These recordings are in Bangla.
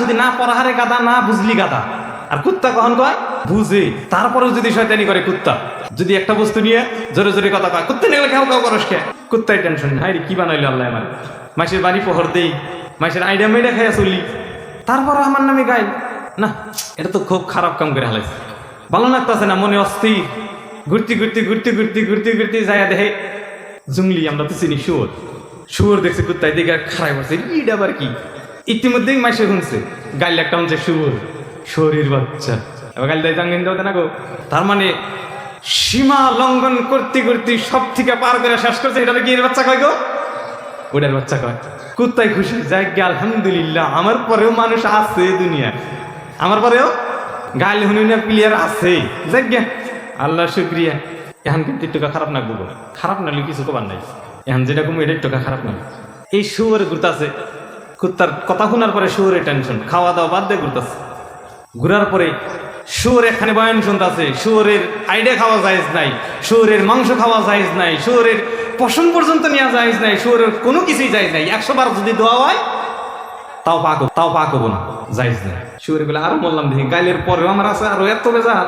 যদি না পড়াহারে গাদা, না বুঝলি গাদা। আর কুত্তা কখন কয়? বুঝে। তারপরেও যদি শয়তানি করে কুত্তা। যদি একটা বস্তু নিয়ে জোরে জোরে কথা কয়, কুত্তা নিয়ে খাও খাও, করস কে? কুত্তাই টেনশন হাই রে কি বানাইলো আল্লাহ আমার? মাসের বাড়ি পোহর দেই। মাসের আইডিয়া মেয়েটা খাইয়া চলি। তারপরও আমার নামে গাই না, এটা তো খুব খারাপ কাম করে হালাইছে। ভালো লাগতেছে না, মনে অস্থির। ঘুরতে ঘুরতে ঘুরতে ঘুরতে ঘুরতে ঘুরতে যায় দেখে জুংলি, আমরা তো চিনি শুয়োর। শুয়োর দেখছে কুত্তায় দিকে খারাপ করছে ইট আবার কি? ইতিমধ্যেই মাসে শুনছে, গাইল একটা হচ্ছে শুয়োর শরীর বাচ্চা। এবার গাইল দেয় জাঙ্গিন দেওয়া না গো? তার মানে সীমা লঙ্ঘন করতে করতে সব থেকে পার করে শেষ করছে এটা কি বাচ্চা কয় গো? ওটার বাচ্চা কয়। কুত্তায় খুশি যাই গে আলহামদুলিল্লাহ। আমার পরেও মানুষ আছে দুনিয়া। আমার পরেও? গাইল হুনুনা প্লেয়ার আছে। যাই গে আল্লাহ শুক্রিয়া। এখন কিন্তু টাকা খারাপ না গুলো খারাপ না কিছু কবার নাই। এখন যেটা কম এটার টাকা খারাপ না। এই শুয়ারে ঘুরতাছে কুত্তার কথা শোনার পরে শুয়ারে টেনশন খাওয়া দাওয়া বাদ দিয়ে ঘুরতেছে। ঘুরার পরে শুয়োর এখানে বয়ান শুনতেছে, শুয়োরের আইডিয়া খাওয়া যাইজ নাই, শুয়োরের মাংস খাওয়া যাইজ নাই, শুয়োরের পশম পর্যন্ত নেওয়া যাইজ নাই, শুয়োরের কোনো কিছুই যাইজ নাই। একশো বার যদি দোয়া হয়, তাও পাক তাও পাক হব না যাইজ নাই। শুয়োর বলে, আরও বললাম দেখি গাইলের পরেও আমার আছে আরও এত বেজাল।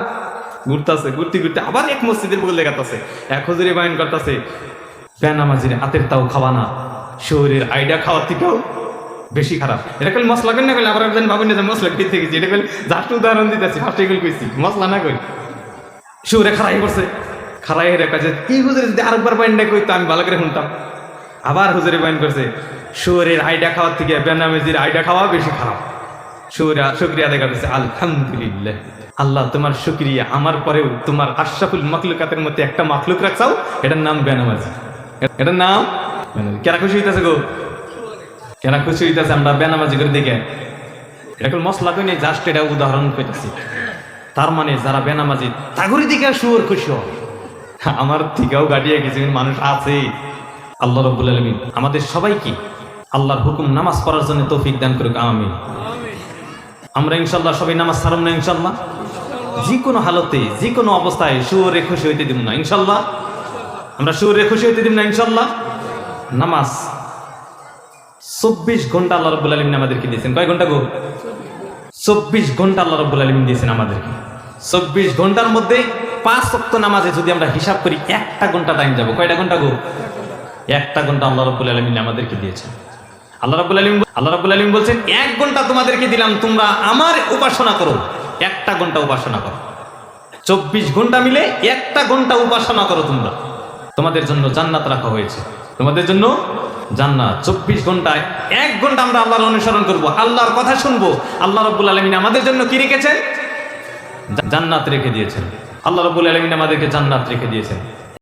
ঘুরতাছে, ঘুরতে ঘুরতে আবার এক মসজিদের বলে দেখাতেছে এক হজুরে বয়ান করতেছে, বেনামাজির হাতের তাও খাওয়া না শরীরের আইডিয়া খাওয়ার থেকেও বেশি খারাপ। এটা কল মশলা কেন না কইলে আবার একজন ভাবেন যে মশলা খেতে গেছি এটা কল জাস্ট উদাহরণ দিতেছি ফার্স্ট এগুলো কইছি, মশলা না কই শুরে খারাই করছে খারাই হেরে কাছে এই হুজুরে যদি আরেকবার বাইন না কইতো আমি ভালো করে শুনতাম। আবার হুজুরে বাইন করছে শুরের আইডা খাওয়ার থেকে বেনামেজির আইডা খাওয়া বেশি খারাপ। শুরা শুক্রিয়া দেখা যাচ্ছে আলহামদুলিল্লাহ। আল্লাহ তোমার শুক্রিয়া, আমার পরেও তোমার আশরাফুল মখলুকাতের মধ্যে একটা মখলুক রাখছাও, এটার নাম বেনামাজি। এটার নাম কেরা খুশি হইতেছে গো? কেনা খুশি হইতেছে আমরা বেনামাজি করে দেখে এটা কোনো মশলা কই নেই জাস্ট এটা উদাহরণ পেতেছি তার মানে যারা বেনামাজি, তাগরি দিকে সুর খুশি আমার থেকেও গাড়িয়ে কিছু মানুষ আছে। আল্লাহ রব্বুল আলমিন, আমাদের সবাইকে আল্লাহর হুকুম নামাজ পড়ার জন্য তৌফিক দান করুক আমি আমরা ইনশাল্লাহ সবাই নামাজ ছাড়ব না ইনশাল্লাহ যে কোনো হালতে যে কোনো অবস্থায় সুরে খুশি হইতে দিব না। ইনশাল্লাহ আমরা সুরে খুশি হইতে দিব না ইনশাল্লাহ নামাজ চব্বিশ ঘণ্টা আল্লাহ রব্বুল আলমিন আমাদেরকে দিয়েছেন। কয় ঘণ্টা গো? চব্বিশ ঘণ্টা আল্লাহ রব্বুল আলমিন দিয়েছেন আমাদেরকে। চব্বিশ ঘণ্টার মধ্যে পাঁচ সপ্ত নামাজে যদি আমরা হিসাব করি, একটা ঘণ্টা টাইম যাব। কয়টা ঘণ্টা গো? একটা ঘণ্টা আল্লাহ রব্বুল আলমিন আমাদেরকে দিয়েছেন। আল্লাহ রাবুল আলম আল্লাহ রাবুল আলম বলছেন, এক ঘণ্টা তোমাদেরকে দিলাম, তোমরা আমার উপাসনা করো। একটা ঘণ্টা উপাসনা করো। চব্বিশ ঘণ্টা মিলে একটা ঘণ্টা উপাসনা করো তোমরা। তোমাদের জন্য জান্নাত রাখা হয়েছে। তোমাদের জন্য জান্নাত। চব্বিশ ঘন্টায় এক ঘণ্টা আমরা আল্লাহর অনুসরণ করব। আল্লাহর কথা শুনব। আল্লাহ রব্বুল আলমিন আমাদের জন্য কি রেখেছেন? জান্নাত রেখে দিয়েছেন। আল্লাহ রব্বুল আলমিন আমাদেরকে জান্নাত রেখে দিয়েছেন।